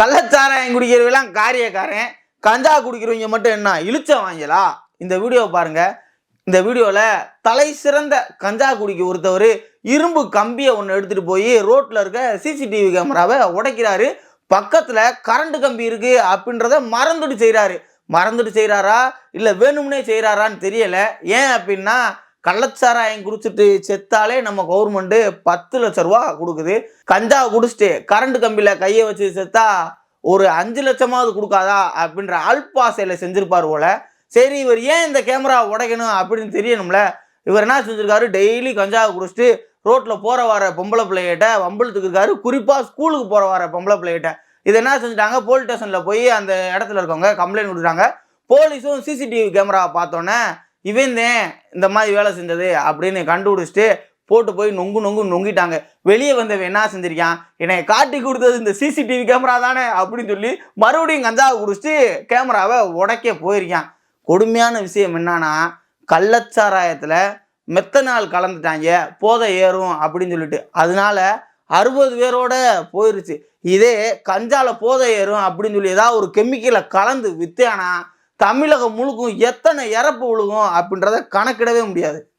கள்ளச்சாராயம் குடிக்கிறவெல்லாம் காரியக்காரன் கஞ்சா குடிக்கிறவங்க மட்டும் என்ன இழுச்ச வாங்கலா? இந்த வீடியோவை பாருங்கள் இந்த வீடியோவில் தலை சிறந்த கஞ்சா குடிக்க ஒருத்தவர் இரும்பு கம்பியை ஒன்று எடுத்துகிட்டு போய் ரோட்டில் இருக்க சிசிடிவி கேமராவை உடைக்கிறாரு. பக்கத்தில் கரண்ட் கம்பி இருக்குது அப்படின்றத மறந்துட்டு செய்கிறாரு மறந்துட்டு செய்கிறாரா இல்லை வேணும்னே செய்கிறாரான்னு தெரியலை. ஏன் அப்படின்னா கள்ளச்சாராயம் குடிச்சிட்டு செத்தாலே நம்ம கவர்மெண்ட்டு பத்து லட்ச ரூபா கொடுக்குது. கஞ்சா குடிச்சிட்டு கரண்ட் கம்பியில் கையை வச்சு செத்தா ஒரு அஞ்சு லட்சமாவது கொடுக்காதா அப்படின்ற அல்பாசையில் செஞ்சிருப்பார் போல. சரி இவர் ஏன் இந்த கேமரா உடைக்கணும் அப்படின்னு தெரியணும்ல? இவர் என்ன செஞ்சிருக்காரு? டெய்லி கஞ்சா குடிச்சிட்டு ரோட்டில் போகிற வர பொம்பளை பிள்ளைகிட்ட வம்பளத்துக்கு இருக்காரு. குறிப்பாக ஸ்கூலுக்கு போகிற வர பொம்பளை பிள்ளைகிட்ட. இதை என்ன செஞ்சுட்டாங்க? போலீஸ் ஸ்டேஷனில் போய் அந்த இடத்துல இருக்கவங்க கம்ப்ளைண்ட் கொடுத்துட்டாங்க. போலீஸும் சிசிடிவி கேமரா பார்த்தோன்னே இவன் தான் இந்த மாதிரி வேலை செஞ்சது அப்படின்னு கண்டுபிடிச்சிட்டு போட்டு போய் நொங்கு நொங்கு நொங்கிட்டாங்க. வெளியே வந்தவன் என்ன செஞ்சிருக்கான்? என்னை காட்டி கொடுத்தது இந்த சிசிடிவி கேமரா தானே அப்படின்னு சொல்லி மறுபடியும் கஞ்சாவை குடிச்சிட்டு கேமராவை உடைக்க போயிருக்கான். கொடுமையான விஷயம் என்னன்னா கள்ளச்சாராயத்தில் மெத்தனால் கலந்துட்டாங்க போதை ஏறும் அப்படின்னு சொல்லிட்டு. அதனால அறுபது பேரோட போயிருச்சு. இதே கஞ்சால போதை ஏறும் அப்படின்னு சொல்லி ஏதாவது ஒரு கெமிக்கலை கலந்து வித்தானா தமிழகம் முழுக்கும் எத்தனை இறப்பு விழுகும் அப்படின்றத கணக்கிடவே முடியாது.